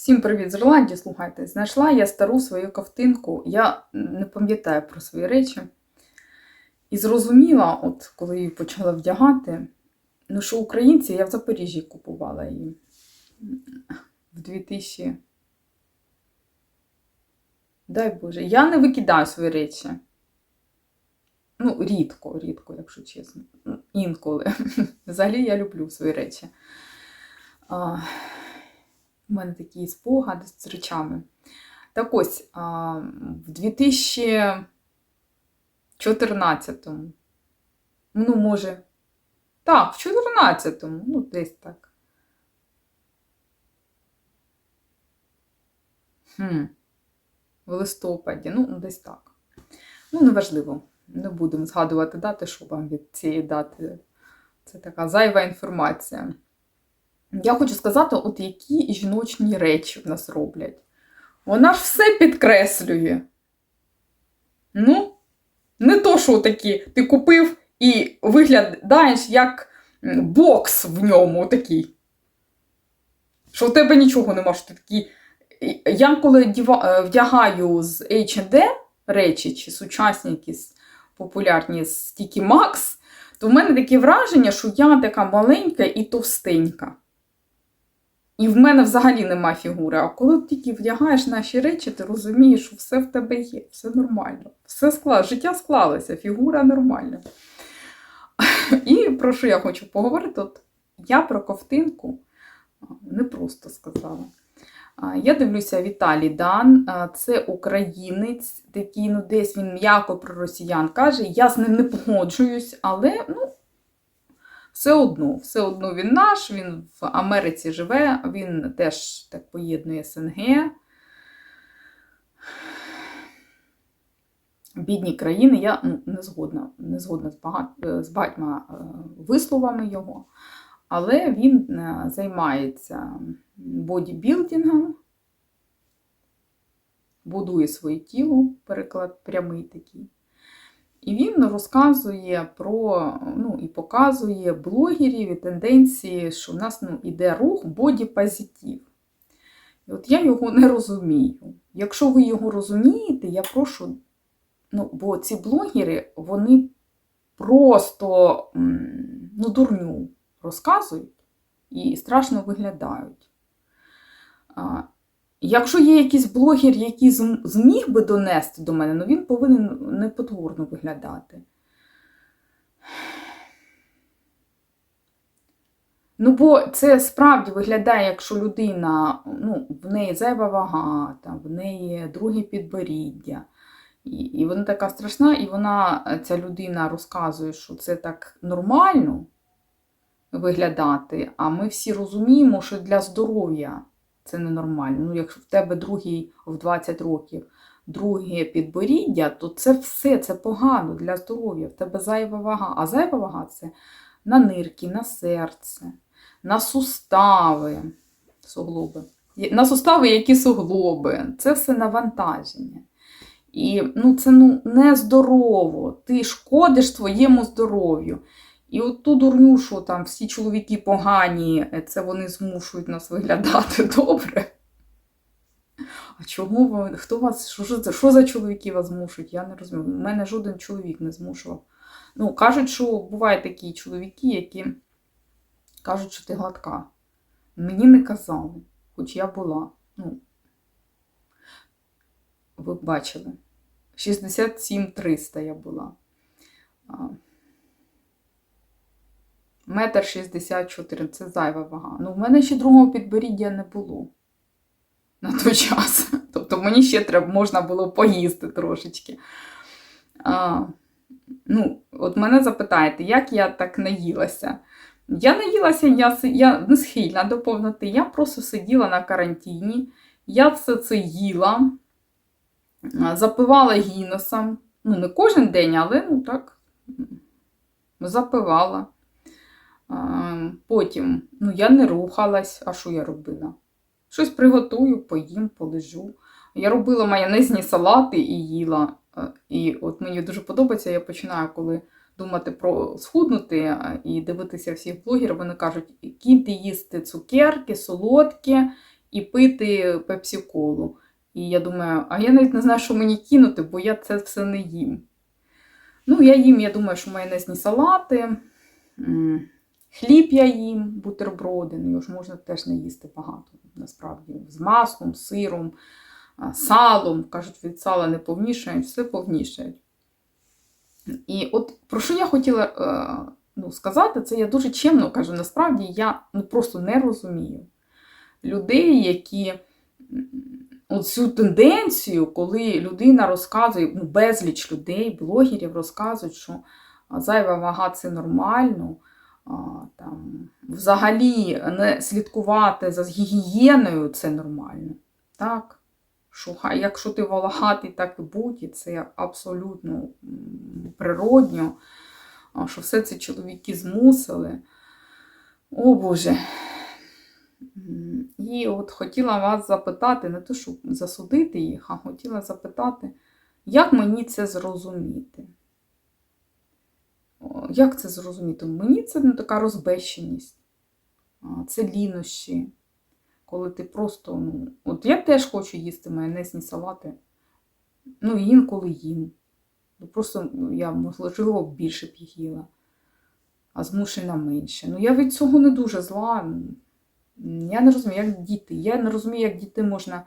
Всім привіт з Ірландії, слухайте. Знайшла я стару свою ковтинку. Я не пам'ятаю про свої речі. І зрозуміла, от коли її почала вдягати, ну що українці, я в Запоріжжі купувала її в 2000. Дай Боже, я не викидаю свої речі. Ну, рідко, рідко, якщо чесно. Інколи. Взагалі я люблю свої речі. А, у мене такі спогади з речами. Так ось, в 2014-му, ну, може, так, в 14-му, ну, десь так. Хм. В листопаді, ну, десь так. Ну, неважливо. Не будемо згадувати дати, що вам від цієї дати. Це така зайва інформація. Я хочу сказати, от які жіночні речі в нас роблять. Вона ж все підкреслює. Ну, не то, що такі ти купив і виглядаєш як бокс в ньому такий. Що в тебе нічого нема, що ти такий. Я коли вдягаю з H&M речі, чи сучасні якісь популярні з Sticky Max, то в мене таке враження, що я така маленька і товстенька. І в мене взагалі нема фігури. А коли тільки вдягаєш наші речі, ти розумієш, що все в тебе є, все нормально. Все склад... Життя склалося, фігура нормальна. І про що я хочу поговорити? От я про ковтинку не просто сказала. Я дивлюся Віталій Дан, це українець, такий, ну, десь він м'яко про росіян каже. Я з ним не погоджуюсь, але ну, все одно, все одно він наш, він в Америці живе, він теж так поєднує СНГ. Бідні країни, я ну, не згодна не згодна з, багат, з багатьма висловами його, але він займається бодібілдингом, будує своє тіло, переклад прямий такий. І він розказує про, ну, і показує блогерів і тенденції, що в нас ну, іде рух боді-позитив. І от я його не розумію. Якщо ви його розумієте, я прошу, ну, бо ці блогери, вони просто ну, дурню розказують і страшно виглядають. Якщо є якийсь блогер, який зміг би донести до мене, ну він повинен непотворно виглядати. Ну, бо це справді виглядає, якщо людина, ну, в неї зайва вага, там, в неї друге підборіддя. І і вона така страшна, і вона, ця людина розказує, що це так нормально виглядати, а ми всі розуміємо, що для здоров'я це ненормально. Ну, якщо в тебе другий в 20 років друге підборіддя, то це все це погано для здоров'я. В тебе зайва вага. А зайва вага це на нирки, на серце, на сустави, суглоби. На сустави, які суглоби. Це все навантаження. І ну, це ну, нездорово. Ти шкодиш своєму здоров'ю. І от ту дурню, що там всі чоловіки погані, це вони змушують нас виглядати добре. А чого ви? Хто вас? Що, що, що за чоловіки вас змушують? Я не розумію. У мене жоден чоловік не змушував. Ну, кажуть, що бувають такі чоловіки, які кажуть, що ти гладка. Мені не казали, хоч я була. Ну, ви бачили. 67-300 я була. Метр 64 це зайва вага. Ну, в мене ще другого підборіддя не було на той час. Тобто мені ще треба, можна було поїсти трошечки. А, Ну, От мене запитаєте, як я так наїлася? Я наїлася, я я не схильна до повноти. Я просто сиділа на карантині, я все це їла, запивала гіносом. Ну, не кожен день, але ну так, запивала. Потім, ну, я не рухалась, а що я робила? Щось приготую, поїм, полежу. Я робила майонезні салати і їла. І от мені дуже подобається, я починаю, коли думати про схуднути і дивитися всіх блогерів, вони кажуть, кіньте їсти цукерки, солодкі і пити пепсі-колу. І я думаю, а я навіть не знаю, що мені кинути, бо я це все не їм. Ну, я їм, я думаю, що майонезні салати, хліб я їм, бутерброди, ну його ж можна теж не їсти багато, насправді, з маслом, сиром, салом. Кажуть, від сала не повнішають, все повнішають. І от про що я хотіла е, ну, сказати, це я дуже чемно кажу, насправді я ну, просто не розумію людей, які м, оцю тенденцію, коли людина розказує, ну, безліч людей, блогерів розказують, що зайва вага це нормально. Там, взагалі не слідкувати за гігієною це нормально. Так? Що, якщо ти волохатий, так і будь, це абсолютно природньо, що все це чоловіки змусили. О Боже. І от хотіла вас запитати, не то, щоб засудити їх, а хотіла запитати, як мені це зрозуміти? Як це зрозуміти? Мені це ну, така розбещеність, це лінощі. Коли ти просто, ну, от я теж хочу їсти майонезні салати. Ну, інколи їм. Ну, просто ну, я, можливо, більше б їх їла, а змушена менше. Ну, я від цього не дуже зла. Я не розумію, як діти. Я не розумію, як діти можна,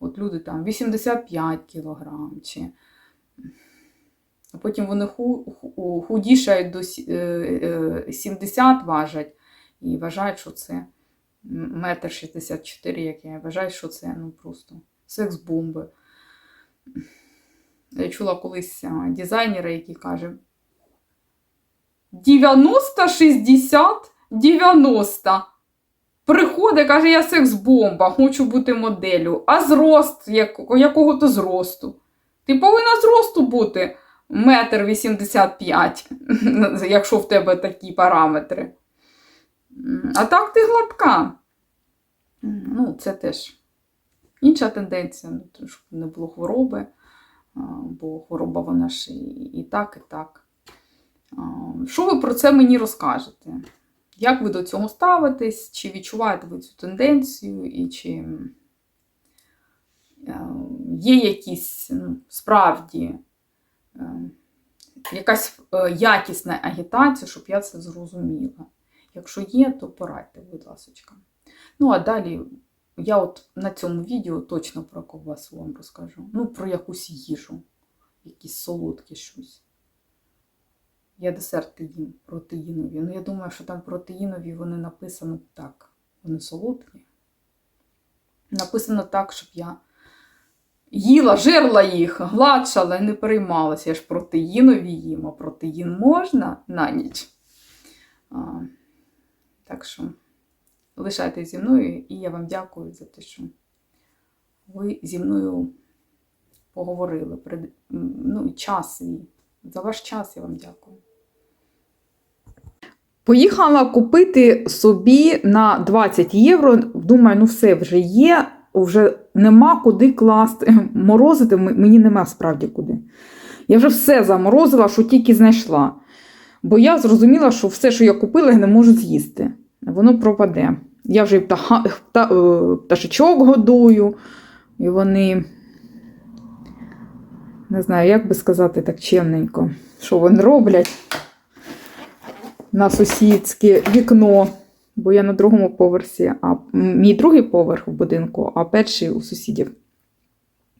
от люди там 85 кілограм, чи а потім вони ху, ху- худішають до сі- е, е, 70 важать і вважають, що це метр 64, як я вважаю, що це ну просто секс-бомби. Я чула колись дизайнера, який каже: 90, 60, 90. Приходить, каже, я секс-бомба, хочу бути моделлю. А зрост, як, якого то зросту? Ти повинна зросту бути метр 85, якщо в тебе такі параметри. А так ти гладка. Ну, це теж інша тенденція, ну, щоб не було хвороби, бо хвороба вона ж і, так, і так. Що ви про це мені розкажете? Як ви до цього ставитесь? Чи відчуваєте ви цю тенденцію, і чи є якісь ну, справді якась е, якісна агітація, щоб я це зрозуміла? Якщо є, то порадьте, будь ласка. Ну, а далі я от на цьому відео точно про ковбасу вам розкажу. Ну, про якусь їжу, якісь солодкі щось. Я десерти їм протеїнові. Ну, я думаю, що там протеїнові вони написано так. Вони солодкі. Написано так, щоб я їла, жерла їх, гладшала і не переймалася. Я ж протеїнові їм, а протеїн можна на ніч. А, так що лишайтесь зі мною, і я вам дякую за те, що ви зі мною поговорили. Ну, час свій. За ваш час я вам дякую. Поїхала купити собі на 20 євро. Думаю, ну все вже є, вже нема куди класти. Морозити мені нема справді куди. Я вже все заморозила, що тільки знайшла. Бо я зрозуміла, що все, що я купила, я не можу з'їсти. Воно пропаде. Я вже і птаха, пта, е, пташечок годую, і вони. Не знаю, як би сказати так чемненько, що вони роблять на сусідське вікно, бо я на другому поверсі, а мій другий поверх в будинку, а перший у сусідів.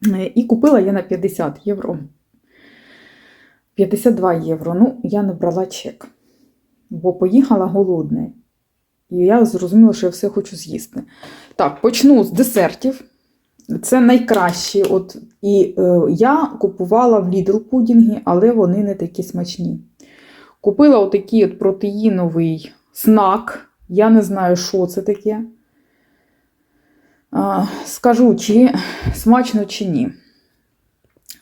Е, І купила я на 50 євро. 52 євро. Ну, я не брала чек, бо поїхала голодна. І я зрозуміла, що я все хочу з'їсти. Так, почну з десертів. Це найкращі. От, і е, я купувала в Lidl пудінги, але вони не такі смачні. Купила отакий от протеїновий снак. Я не знаю, що це таке. Скажу, чи смачно, чи ні.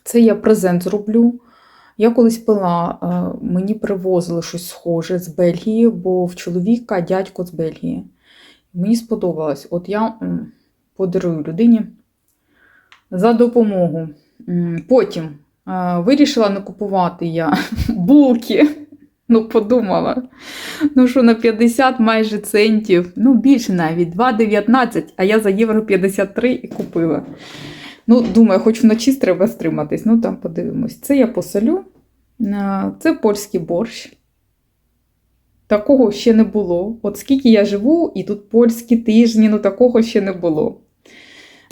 Це я презент зроблю. Я колись пила, мені привозили щось схоже з Бельгії, бо в чоловіка дядько з Бельгії. Мені сподобалось. От я подарую людині за допомогу. Потім вирішила не купувати я булки. Ну, подумала. Ну що, на 50 майже центів, ну більше навіть, 2,19, а я за євро 53 і купила. Ну, думаю, хоч вночі треба стриматись, ну там подивимось. Це я посолю. Це польський борщ. Такого ще не було. От скільки я живу, і тут польські тижні, ну такого ще не було.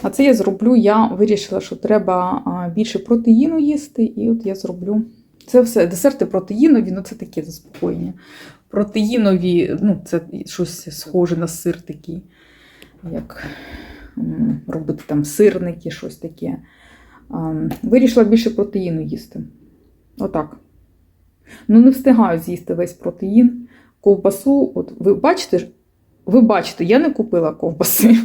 А це я зроблю, я вирішила, що треба більше протеїну їсти, і от я зроблю. Це все десерти протеїнові, ну це таке заспокоєння. Протеїнові, ну, це щось схоже на сир такий, як робити там сирники, щось таке. Вирішила більше протеїну їсти. Отак. Ну, не встигаю з'їсти весь протеїн. Ковбасу, от ви бачите, ви бачите, я не купила ковбаси.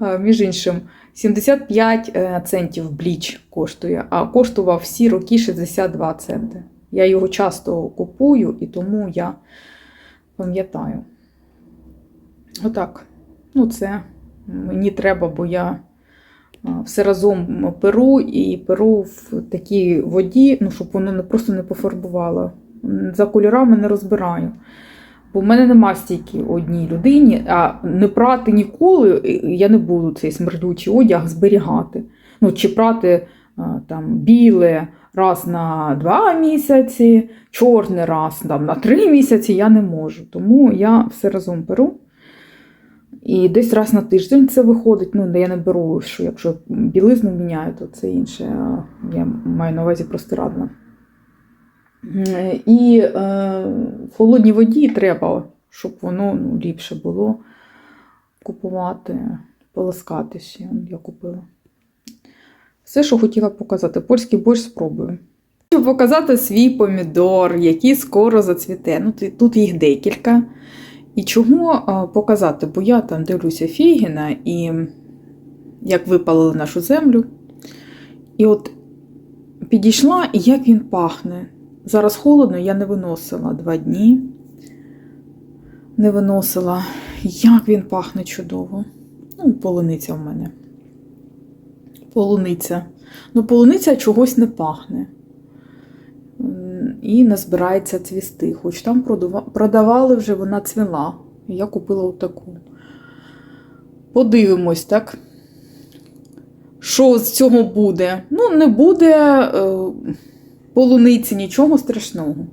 Між іншим, 75 е, центів бліч коштує, а коштував всі роки 62 центи. Я його часто купую і тому я пам'ятаю. Отак. Ну, це мені треба, бо я все разом перу і перу в такій воді, ну, щоб воно просто не пофарбувало. За кольорами не розбираю. Бо в мене нема стільки одній людині, а не прати ніколи я не буду цей смердючий одяг зберігати. Ну, чи прати там, біле раз на два місяці, чорне раз там, на три місяці я не можу. Тому я все разом беру. І десь раз на тиждень це виходить. Ну, я не беру, що якщо білизну міняю, то це інше. Я маю на увазі простирадла. Е, І е, в холодній воді треба, щоб воно ну, ліпше було купувати, полоскати. Я купила. Все, що хотіла показати. Польський борщ спробую. Хочу показати свій помідор, який скоро зацвіте. Ну, тут їх декілька. І чому а, показати? Бо я там дивлюся Фігіна і як випалили нашу землю. І от підійшла, і як він пахне. Зараз холодно, я не виносила два дні. Не виносила. Як він пахне чудово. Ну, полуниця в мене. Полуниця. Ну, полуниця чогось не пахне. І не збирається цвісти. Хоч там продавали вже, вона цвіла. Я купила отаку. Подивимось, так? Що з цього буде? Ну, не буде е, полуниці, нічого страшного.